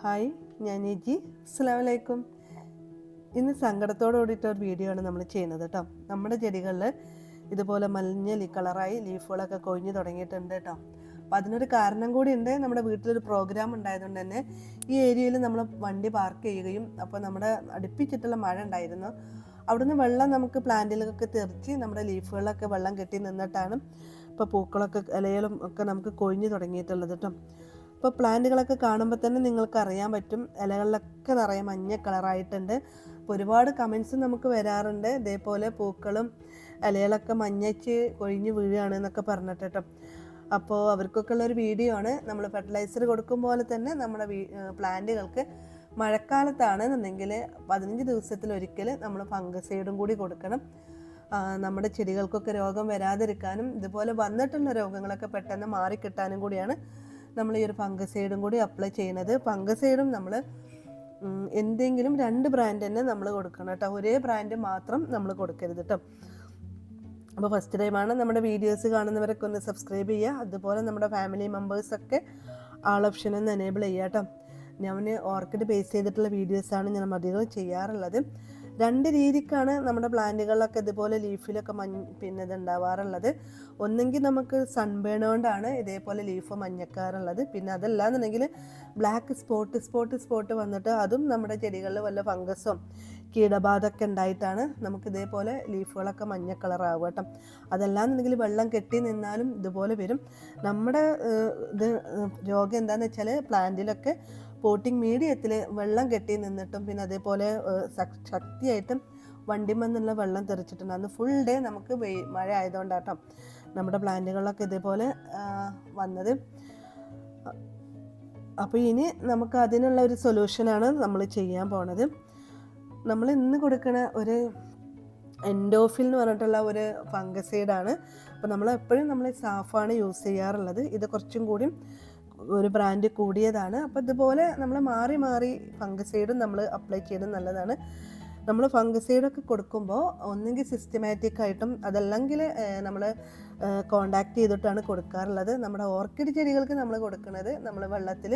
Hi ഞാൻ നിജി അസ്സാം വലൈക്കും ഇന്ന് സങ്കടത്തോട് കൂടിയിട്ട് ഒരു വീഡിയോ ആണ് നമ്മൾ ചെയ്യുന്നത് കേട്ടോ. നമ്മുടെ ചെടികളിൽ ഇതുപോലെ മഞ്ഞ കളറായി ലീഫുകളൊക്കെ കൊഴിഞ്ഞു തുടങ്ങിയിട്ടുണ്ട് കേട്ടോ. അപ്പോൾ അതിനൊരു കാരണം കൂടി ഉണ്ട്. നമ്മുടെ വീട്ടിലൊരു പ്രോഗ്രാം ഉണ്ടായതുകൊണ്ട് തന്നെ ഈ ഏരിയയിൽ നമ്മൾ വണ്ടി പാർക്ക് ചെയ്യുകയും അപ്പോൾ നമ്മുടെ അടുപ്പിച്ചിട്ടുള്ള മഴ ഉണ്ടായിരുന്നു. അവിടുന്ന് വെള്ളം നമുക്ക് പ്ലാന്റിലൊക്കെ തെറിച്ച് നമ്മുടെ ലീഫുകളൊക്കെ വെള്ളം കെട്ടി നിന്നിട്ടാണ് ഇപ്പോൾ പൂക്കളൊക്കെ ഇലകളും ഒക്കെ നമുക്ക് കൊഴിഞ്ഞു തുടങ്ങിയിട്ടുള്ളത് കേട്ടോ. അപ്പോൾ പ്ലാന്റുകളൊക്കെ കാണുമ്പോൾ തന്നെ നിങ്ങൾക്ക് അറിയാൻ പറ്റും. ഇലകളിലൊക്കെ നിറയെ മഞ്ഞ കളറായിട്ടുണ്ട്. അപ്പോൾ ഒരുപാട് കമൻസ് നമുക്ക് വരാറുണ്ട്. ഇതേപോലെ പൂക്കളും ഇലകളൊക്കെ മഞ്ഞച്ച് കൊഴിഞ്ഞ് വീഴുകയാണ് എന്നൊക്കെ പറഞ്ഞിട്ട് കേട്ടോ. അപ്പോൾ അവർക്കൊക്കെ ഉള്ളൊരു വീഡിയോ ആണ്. നമ്മൾ ഫെർട്ടിലൈസർ കൊടുക്കും പോലെ തന്നെ നമ്മുടെ പ്ലാന്റുകൾക്ക് മഴക്കാലത്താണെന്നുണ്ടെങ്കിൽ പതിനഞ്ച് ദിവസത്തിലൊരിക്കൽ നമ്മൾ ഫംഗസൈഡും കൂടി കൊടുക്കണം. നമ്മുടെ ചെടികൾക്കൊക്കെ രോഗം വരാതിരിക്കാനും ഇതുപോലെ വന്നിട്ടുള്ള രോഗങ്ങളൊക്കെ പെട്ടെന്ന് മാറിക്കിട്ടാനും കൂടിയാണ് നമ്മൾ ഈ ഒരു ഫംഗസൈഡും കൂടി അപ്ലൈ ചെയ്യുന്നത്. ഫംഗസൈഡും നമ്മൾ എന്തെങ്കിലും രണ്ട് ബ്രാൻഡ് തന്നെ നമ്മൾ കൊടുക്കണം കേട്ടോ. ഒരേ ബ്രാൻഡ് മാത്രം നമ്മൾ കൊടുക്കരുത് കേട്ടോ. അപ്പോൾ ഫസ്റ്റ് ടൈമാണ് നമ്മുടെ വീഡിയോസ് കാണുന്നവരൊക്കെ ഒന്ന് സബ്സ്ക്രൈബ് ചെയ്യുക. അതുപോലെ നമ്മുടെ ഫാമിലി മെമ്പേഴ്സൊക്കെ ആൾ ഓപ്ഷൻ ഒന്ന് എനേബിൾ ചെയ്യുക കേട്ടോ. ഞാൻ ഓർക്കിഡ് ബേസ് ചെയ്തിട്ടുള്ള വീഡിയോസാണ് ഞാൻ അധികം ചെയ്യാറുള്ളത്. രണ്ട് രീതിക്കാണ് നമ്മുടെ പ്ലാന്റുകളിലൊക്കെ ഇതുപോലെ ലീഫിലൊക്കെ മഞ്ഞ പിന്നെ ഇത് ഉണ്ടാവാറുള്ളത് ഒന്നെങ്കിൽ നമുക്ക് സൺബേൺ കൊണ്ടാണ് ഇതേപോലെ ലീഫ് മഞ്ഞക്കാറുള്ളത്. പിന്നെ അതല്ല എന്നുണ്ടെങ്കിൽ ബ്ലാക്ക് സ്പോട്ട് സ്പോട്ട് സ്പോട്ട് വന്നിട്ട് അതും നമ്മുടെ ചെടികളിൽ വല്ല ഫംഗസും കീടബാധമൊക്കെ ഉണ്ടായിട്ടാണ് നമുക്ക് ഇതേപോലെ ലീഫുകളൊക്കെ മഞ്ഞ കളറാവുക കേട്ടോ. അതല്ലാന്നുണ്ടെങ്കിൽ വെള്ളം കെട്ടി നിന്നാലും ഇതുപോലെ വരും. നമ്മുടെ ഇത് രോഗം എന്താണെന്ന് വെച്ചാൽ പ്ലാന്റിലൊക്കെ പോട്ടിംഗ് മീഡിയത്തിൽ വെള്ളം കെട്ടി നിന്നിട്ടും പിന്നെ അതേപോലെ ശക്തിയായിട്ടും വണ്ടിമെന്നുള്ള വെള്ളം തെറിച്ചിട്ടുണ്ട്. അന്ന് ഫുൾ ഡേ നമുക്ക് വെയി മഴ ആയതുകൊണ്ടാട്ടോ നമ്മുടെ പ്ലാന്റുകളിലൊക്കെ ഇതേപോലെ വന്നത്. അപ്പോൾ ഇനി നമുക്ക് അതിനുള്ള ഒരു സൊല്യൂഷനാണ് നമ്മൾ ചെയ്യാൻ പോണത്. നമ്മൾ ഇന്ന് കൊടുക്കുന്ന ഒരു എൻഡോഫിൽ എന്ന് പറഞ്ഞിട്ടുള്ള ഒരു ഫംഗസൈഡാണ് അപ്പോൾ നമ്മൾ എപ്പോഴും നമ്മൾ സാഫാണ് യൂസ് ചെയ്യാറുള്ളത്. ഇത് കുറച്ചും കൂടി ഒരു ബ്രാൻഡ് കൂടിയതാണ്. അപ്പോൾ ഇതുപോലെ നമ്മൾ മാറി മാറി ഫംഗസൈഡും നമ്മൾ അപ്ലൈ ചെയ്യണം നല്ലതാണ്. നമ്മൾ ഫംഗസൈഡൊക്കെ കൊടുക്കുമ്പോൾ ഒന്നെങ്കിൽ സിസ്റ്റമാറ്റിക് ആയിട്ടും അതല്ലെങ്കിൽ നമ്മൾ കോണ്ടാക്ട് ചെയ്തിട്ടാണ് കൊടുക്കാറുള്ളത്. നമ്മുടെ ഓർക്കിഡ് ചെടികൾക്ക് നമ്മൾ കൊടുക്കുന്നത് നമ്മൾ വെള്ളത്തിൽ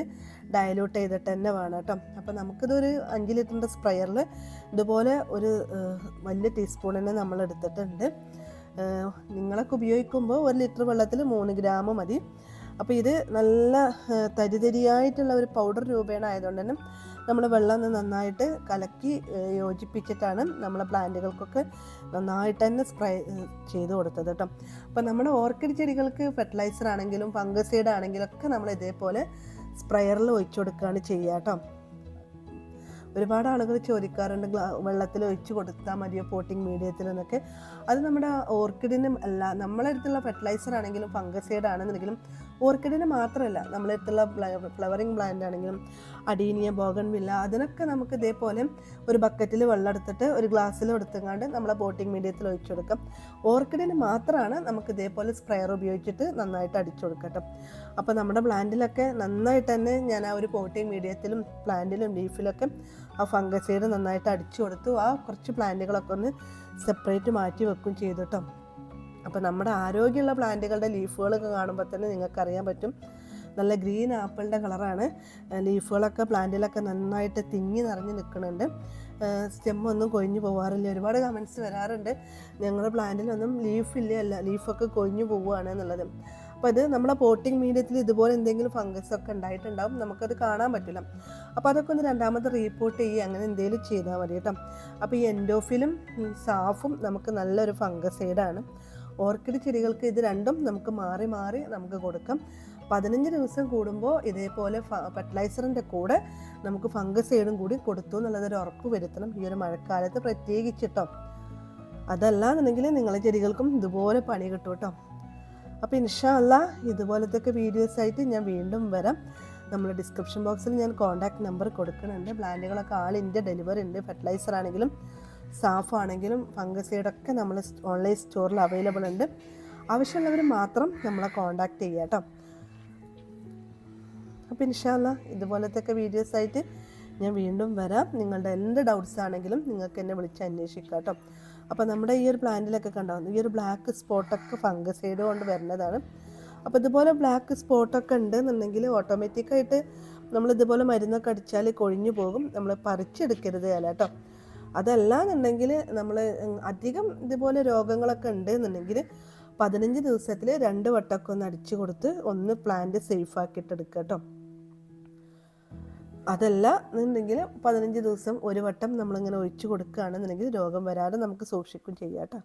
ഡയലൂട്ട് ചെയ്തിട്ട് തന്നെ വേണം കേട്ടോ. അപ്പോൾ നമുക്കിതൊരു അഞ്ച് ലിറ്ററിന്റെ സ്പ്രെയറിൽ ഇതുപോലെ ഒരു വലിയ ടീസ്പൂണിന് നമ്മൾ എടുത്തിട്ടുണ്ട്. നിങ്ങളൊക്കെ ഉപയോഗിക്കുമ്പോൾ ഒരു ലിറ്റർ വെള്ളത്തിൽ മൂന്ന് ഗ്രാം മതി. അപ്പോൾ ഇത് നല്ല തരിതരിയായിട്ടുള്ള ഒരു പൗഡർ രൂപേണ ആയതുകൊണ്ട് തന്നെ നമ്മൾ വെള്ളം നന്നായിട്ട് കലക്കി യോജിപ്പിച്ചിട്ടാണ് നമ്മളെ പ്ലാന്റുകൾക്കൊക്കെ നന്നായിട്ട് തന്നെ സ്പ്രേ ചെയ്തു കൊടുത്തത് കേട്ടോ. അപ്പോൾ നമ്മുടെ ഓർക്കിഡ് ചെടികൾക്ക് ഫെർട്ടിലൈസർ ആണെങ്കിലും ഫംഗസൈഡ് ആണെങ്കിലും ഒക്കെ നമ്മൾ ഇതേപോലെ സ്പ്രെയറിൽ ഒഴിച്ചു കൊടുക്കുകയാണ് ചെയ്യുക കേട്ടോ. ഒരുപാട് ആളുകൾ ചോദിക്കാറുണ്ട് വെള്ളത്തിൽ ഒഴിച്ച് കൊടുത്താൽ മതിയോ പോട്ടിംഗ് മീഡിയത്തിൽ എന്നൊക്കെ. അത് നമ്മുടെ ഓർക്കിഡിനും അല്ല നമ്മളെ അടുത്തുള്ള ഫെർട്ടിലൈസർ ആണെങ്കിലും ഫംഗസൈഡ് ആണെന്നുണ്ടെങ്കിലും ഓർക്കിഡിന് മാത്രമല്ല നമ്മളെ അടുത്തുള്ള ഫ്ലവറിങ് പ്ലാന്റ് ആണെങ്കിലും അടീനിയ ബോഗൺവില്ല അതിനൊക്കെ നമുക്ക് ഇതേപോലെ ഒരു ബക്കറ്റിൽ വെള്ളം എടുത്തിട്ട് ഒരു ഗ്ലാസ്സിൽ എടുത്തുകൊണ്ട് നമ്മളെ പോട്ടിംഗ് മീഡിയത്തിൽ ഒഴിച്ചു കൊടുക്കാം. ഓർക്കിഡിന് മാത്രമാണ് നമുക്ക് ഇതേപോലെ സ്പ്രെയർ ഉപയോഗിച്ചിട്ട് നന്നായിട്ട് അടിച്ചു കൊടുക്കട്ടെ. അപ്പോൾ നമ്മുടെ പ്ലാന്റിലൊക്കെ നന്നായിട്ട് തന്നെ ഞാൻ ആ ഒരു പോട്ടിംഗ് മീഡിയത്തിലും പ്ലാന്റിലും ലീഫിലൊക്കെ ആ ഫംഗസൈഡ് നന്നായിട്ട് അടിച്ചു കൊടുത്തു. ആ കുറച്ച് പ്ലാന്റുകളൊക്കെ ഒന്ന് സെപ്പറേറ്റ് മാറ്റി വെക്കും ചെയ്തു കേട്ടോ അപ്പോൾ നമ്മുടെ ആരോഗ്യമുള്ള പ്ലാന്റുകളുടെ ലീഫുകളൊക്കെ കാണുമ്പോൾ തന്നെ നിങ്ങൾക്കറിയാൻ പറ്റും. നല്ല ഗ്രീൻ ആപ്പിളിന്റെ കളറാണ്. ലീഫുകളൊക്കെ പ്ലാന്റിലൊക്കെ നന്നായിട്ട് തിങ്ങി നിറഞ്ഞ് നിൽക്കുന്നുണ്ട്. സ്റ്റെമ്മൊന്നും കൊഴിഞ്ഞു പോകാറില്ല ഒരുപാട് കമൻസ് വരാറുണ്ട്. ഞങ്ങളുടെ പ്ലാന്റിലൊന്നും ലീഫില്ല അല്ല. ലീഫൊക്കെ കൊഴിഞ്ഞു പോവുകയാണ് എന്നുള്ളത്. അപ്പോൾ അത് നമ്മളെ പോട്ടിംഗ് മീഡിയത്തിൽ ഇതുപോലെ എന്തെങ്കിലും ഫംഗസ് ഒക്കെ ഉണ്ടായിട്ടുണ്ടാവും നമുക്കത് കാണാൻ പറ്റില്ല. അപ്പോൾ അതൊക്കെ ഒന്ന് രണ്ടാമത് റീപ്പോർട്ട് ചെയ്യുക അങ്ങനെ എന്തെങ്കിലും ചെയ്താൽ മതി കേട്ടോ. അപ്പോൾ ഈ എൻഡോഫിലും സാഫും നമുക്ക് നല്ലൊരു ഫംഗസൈഡാണ് ഓർക്കിഡ് ചെടികൾക്ക് ഇത് രണ്ടും നമുക്ക് മാറി മാറി നമുക്ക് കൊടുക്കാം. പതിനഞ്ച് ദിവസം കൂടുമ്പോൾ ഇതേപോലെ ഫെർട്ടിലൈസറിന്റെ കൂടെ നമുക്ക് ഫംഗസൈഡും കൂടി കൊടുത്തു എന്നുള്ളതൊരു ഉറപ്പ് വരുത്തണം. ഈ ഒരു മഴക്കാലത്ത് പ്രത്യേകിച്ചിട്ടോ അതല്ലാന്നുണ്ടെങ്കിൽ നിങ്ങളെ ചെടികൾക്കും ഇതുപോലെ പണി കിട്ടും കേട്ടോ അപ്പോൾ ഇൻഷാല്ല ഇതുപോലത്തെ ഒക്കെ വീഡിയോസ് ആയിട്ട് ഞാൻ വീണ്ടും വരാം. നമ്മൾ ഡിസ്ക്രിപ്ഷൻ ബോക്സിൽ ഞാൻ കോൺടാക്ട് നമ്പർ കൊടുക്കുന്നുണ്ട്. പ്ലാന്റുകളൊക്കെ ആൾ ഇന്ത്യ ഡെലിവറി ഉണ്ട്. ഫെർട്ടിലൈസർ ആണെങ്കിലും സാഫ് ആണെങ്കിലും ഫംഗസൈഡൊക്കെ നമ്മൾ ഓൺലൈൻ സ്റ്റോറിൽ അവൈലബിൾ ഉണ്ട്. ആവശ്യമുള്ളവർ മാത്രം നമ്മളെ കോൺടാക്ട് ചെയ്യുക കേട്ടോ. അപ്പോൾ ഇൻഷാല്ല ഇതുപോലത്തെ ഒക്കെ വീഡിയോസ് ആയിട്ട് ഞാൻ വീണ്ടും വരാം. നിങ്ങളുടെ എന്ത് ഡൗട്ട്സ് ആണെങ്കിലും നിങ്ങൾക്ക് എന്നെ വിളിച്ച് അന്വേഷിക്കാം കേട്ടോ. അപ്പോൾ നമ്മുടെ ഈ ഒരു പ്ലാന്റിലൊക്കെ കണ്ടാവും ഈ ഒരു ബ്ലാക്ക് സ്പോട്ടൊക്കെ ഫംഗസൈഡ് കൊണ്ട് വരുന്നതാണ്. അപ്പോൾ ഇതുപോലെ ബ്ലാക്ക് സ്പോട്ടൊക്കെ ഉണ്ടെന്നുണ്ടെങ്കിൽ ഓട്ടോമാറ്റിക്കായിട്ട് നമ്മൾ ഇതുപോലെ മരുന്നൊക്കെ അടിച്ചാൽ കൊഴിഞ്ഞു പോകും. നമ്മൾ പറിച്ചെടുക്കരുത് അല്ല കേട്ടോ. അതല്ല എന്നുണ്ടെങ്കിൽ നമ്മൾ അധികം ഇതുപോലെ രോഗങ്ങളൊക്കെ ഉണ്ട് എന്നുണ്ടെങ്കിൽ പതിനഞ്ച് ദിവസത്തിൽ രണ്ട് വട്ടമൊക്കെ ഒന്ന് അടിച്ചു കൊടുത്ത് ഒന്ന് പ്ലാന്റ് സേഫ് ആക്കിയിട്ട് എടുക്കുക കേട്ടോ. അതല്ല എന്നുണ്ടെങ്കിൽ പതിനഞ്ച് ദിവസം ഒരു വട്ടം നമ്മളിങ്ങനെ ഒഴിച്ചു കൊടുക്കുകയാണെന്നുണ്ടെങ്കിൽ രോഗം വരാതെ നമുക്ക് സൂക്ഷിക്കും ചെയ്യാം കേട്ടോ.